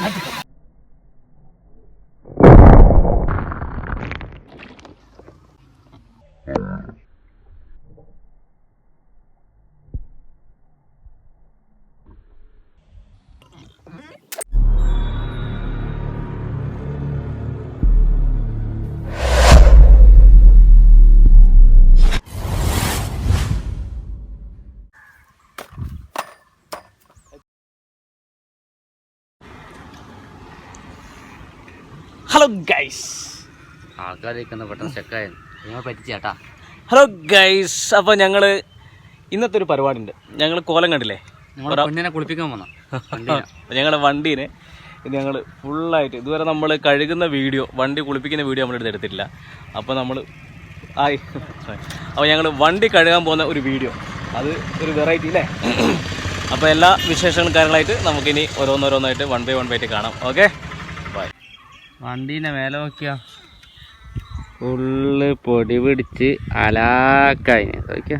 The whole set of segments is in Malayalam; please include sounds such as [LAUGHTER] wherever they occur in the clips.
マジか。ഹലോ ഗൈസ് ആൾക്കാരൊക്കെ ഒന്ന് പെട്ടെന്ന് ചെക്കായ നിങ്ങൾ പറ്റിച്ചേട്ടാ. ഹലോ ഗൈസ് അപ്പോൾ ഞങ്ങൾ ഇന്നത്തെ ഒരു പരിപാടി ഉണ്ട് ഞങ്ങൾ കോലം കണ്ടില്ലേ? പെണ്ണിനെ കുളിപ്പിക്കാൻ വന്ന [LAUGHS] ഞങ്ങളുടെ വണ്ടീനെ ഞങ്ങൾ ഫുള്ളായിട്ട് ഇതുവരെ നമ്മൾ കഴുകുന്ന വീഡിയോ വണ്ടി കുളിപ്പിക്കുന്ന വീഡിയോ നമ്മളെടുത്ത് എടുത്തിട്ടില്ല. അപ്പോൾ നമ്മൾ ആയി. [LAUGHS] അപ്പോൾ ഞങ്ങൾ വണ്ടി കഴുകാൻ പോകുന്ന ഒരു വീഡിയോ. അത് ഒരു വെറൈറ്റി അല്ലേ അപ്പോൾ എല്ലാ വിശേഷങ്ങളും കാര്യങ്ങളായിട്ട് നമുക്കിനി ഓരോന്നോരോന്നായിട്ട് വൺ ബൈ വൺ ബൈറ്റ് കാണാം. ഓക്കെ വണ്ടീനെ മേലെ നോക്കിയാ. ഫുള്ള് പൊടി പിടിച്ച് അലാക്കായി നോക്കിയാ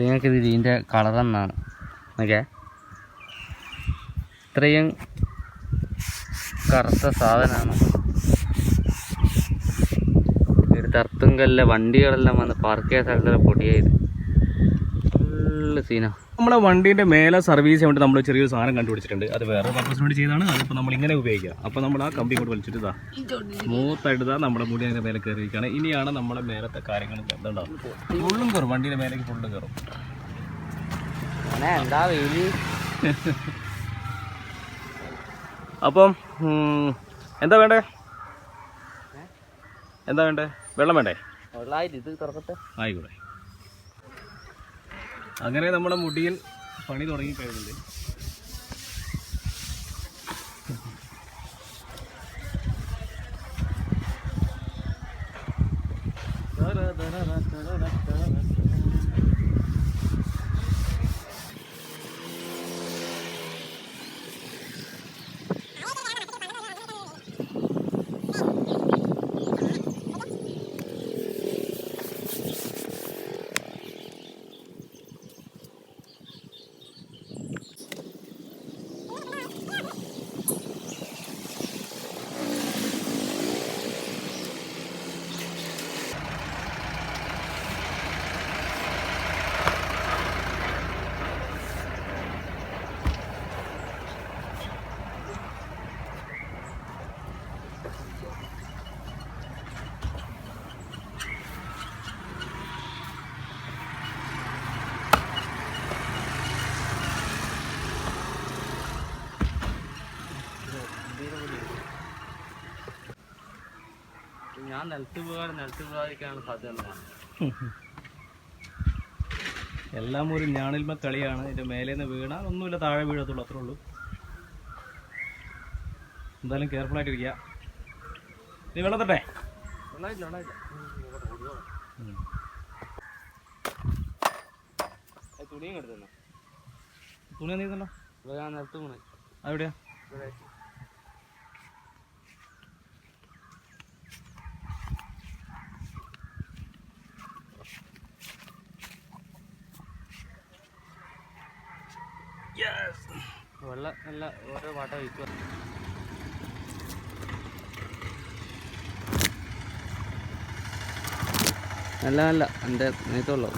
നിങ്ങൾക്ക് ഇത് ഇതിന്റെ കളർ എന്നാണ് ഓക്കെ. ഇത്രയും കറുത്ത സാധനമാണ്. ഒരു തർത്തുങ്കല്ല വണ്ടികളെല്ലാം വന്ന് പാർക്ക് ചെയ്യാൻ സ്ഥലത്തുള്ള പൊടിയായത് ഫുള്ള് സീനാ. നമ്മളെ വണ്ടീന്റെ മേലെ സർവീസ് ചെയ്യാൻ വേണ്ടി നമ്മൾ ചെറിയൊരു സാധനം കണ്ടുപിടിച്ചിട്ടുണ്ട്. അത് വേറെ പർപ്പസിന് വേണ്ടി ചെയ്താണ് അതിപ്പോൾ നമ്മൾ ഇങ്ങനെ ഉപയോഗിക്കുക അപ്പോൾ നമ്മൾ ആ കമ്പി കൊണ്ട് വലിച്ചിട്ട് ഇതാ. സ്മൂത്തായിട്ട് ഇതാ നമ്മുടെ മുടി അതിന്റെ മേലെ കയറിയിരിക്കുകയാണ്. ഇനിയാണ് നമ്മുടെ മേലത്തെ കാര്യങ്ങൾ എന്തുണ്ടാവും ഫുള്ളും കയറും വണ്ടിയുടെ മേലേക്ക് ഫുള്ളും കയറും അപ്പം എന്താ വേണ്ടേ? എന്താ വേണ്ടേ? വെള്ളം വേണ്ടേ? ആയിക്കോട്ടെ. അങ്ങനെ നമ്മുടെ മുടിയിൽ പണി തുടങ്ങി കഴിഞ്ഞിട്ടുണ്ട്. ഞാൻ നിലത്ത് പോകാതെ നിലത്ത് പോകാതിരിക്കാനുള്ള സാധ്യത എല്ലാം ഒരു ഞാണിൽമ കളിയാണ്. ഇതിന്റെ മേലെ നിന്ന് വീണാൽ ഒന്നുമില്ല താഴെ വീഴത്തുള്ളൂ അത്രേ ഉള്ളൂ. എന്തായാലും കെയർഫുൾ ആയിട്ട് ഇരിക്കുക നീ വെള്ളം തട്ടെ തുണിയും എടുത്തല്ലോ തുണി നീന്നല്ലോ ഞാൻ നിലത്ത് പോണേ അതെവിടെയാ? വെള്ളം നല്ല ഓരോ വാട്ട വയ്ക്കുക നല്ല നല്ല എന്റെ നെയ്ത്തുള്ളൂ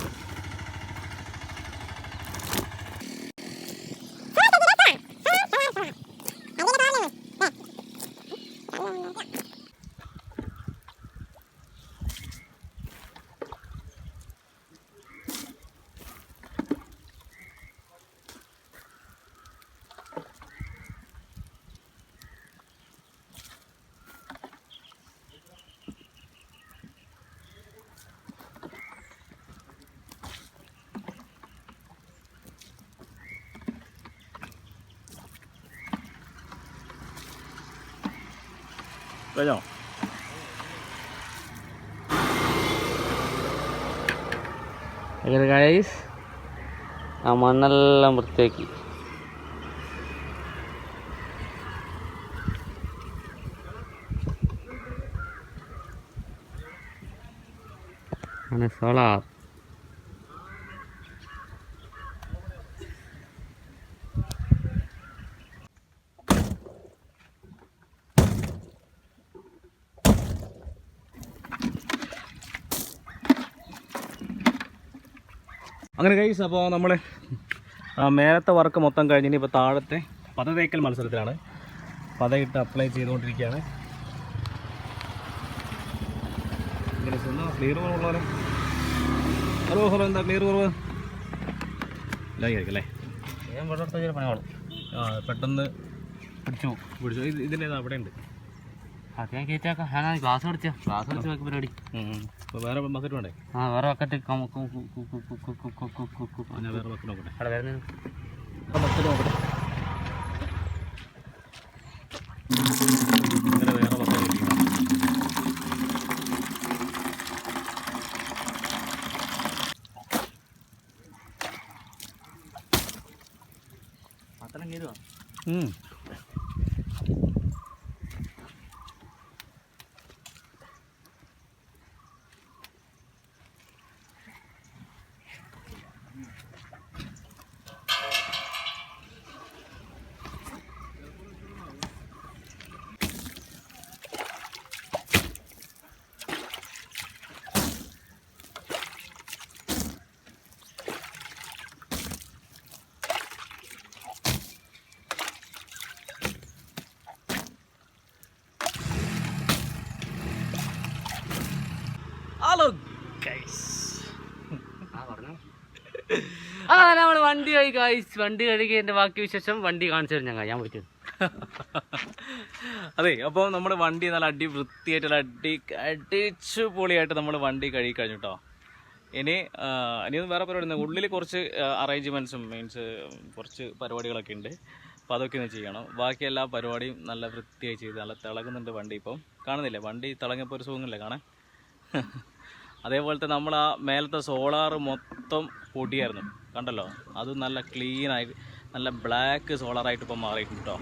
കഴിഞ്ഞോ അങ്ങനെ ഗൈസ് ആ മണ്ണെല്ലാം വൃത്തിയാക്കി അങ്ങനെ സോളാർ അങ്ങനെ കൈസ് അപ്പോൾ നമ്മൾ മേലത്തെ വർക്ക് മൊത്തം കഴിഞ്ഞിന് ഇനി ഇപ്പോൾ താഴത്തെ പത തേക്കൽ മത്സരത്തിലാണ് പതയിട്ട് അപ്ലൈ ചെയ്തുകൊണ്ടിരിക്കുകയാണ് ക്ലിയർ കുറവുള്ളവരെ ഹലോ ഹലോ എന്താ ക്ലിയർ കുറവ് ഇല്ലായിരിക്കും അല്ലേ? ഞാൻ വെള്ളം പണിയോളും ആ പെട്ടെന്ന് പിടിച്ചു പിടിച്ചു ഇത് ഇതിന്റെ അവിടെ ഉണ്ട്? അത് ഞാൻ കയറ്റാക്കാം ഞാൻ ഗ്ലാസ് അടിച്ചാ ഗ്ലാസ് അടിച്ച് നോക്കി പരിപാടി വേറെ ബക്കറ്റ് വേണ്ടേ ആ വേറെ ബക്കറ്റ് ഞാൻ വേറെ ബക്കറ്റ് നോക്കട്ടെ അവിടെ വരുന്നത് ബക്കറ്റ് നോക്കട്ടെ ഇങ്ങനെ വേറെ ബക്കറ്റ് ഇരിക്കണം മാത്രം കയറുക ഉം. ഹലോ ഗൈസ് ആ പറഞ്ഞു ആ നമ്മൾ വണ്ടി കഴുകി ഗായ്സ് വണ്ടി കഴുകി എന്റെ ബാക്കി വിശേഷം വണ്ടി കാണിച്ചു തരും ഞങ്ങൾ. ഞാൻ വിളിച്ചത് അതെ അപ്പോൾ നമ്മുടെ വണ്ടി നല്ല അടി വൃത്തിയായിട്ട് അടി അടിച്ചു പൊളിയായിട്ട് നമ്മൾ വണ്ടി കഴുകി കഴിഞ്ഞു കേട്ടോ ഇനി ഇനിയൊന്നും വേറെ പരിപാടി ഉള്ളിൽ കുറച്ച് അറേഞ്ച്മെന്റ്സും മീൻസ് കുറച്ച് പരിപാടികളൊക്കെ ഉണ്ട്. അപ്പോൾ അതൊക്കെ ഒന്ന് ചെയ്യണം. ബാക്കി എല്ലാ പരിപാടിയും നല്ല വൃത്തിയായി ചെയ്ത് നല്ല തിളങ്ങുന്നുണ്ട് വണ്ടി ഇപ്പം. കാണുന്നില്ലേ? വണ്ടി തിളങ്ങിയപ്പോൾ ഒരു സുഖമില്ല കാണാൻ? അതേപോലത്തെ നമ്മൾ ആ മേലത്തെ സോളാർ മൊത്തം പൊടിയായിരുന്നു. കണ്ടല്ലോ? അത് നല്ല ക്ലീനായി നല്ല ബ്ലാക്ക് സോളാറായിട്ട് ഇപ്പം മാറിയിട്ടുണ്ട് കേട്ടോ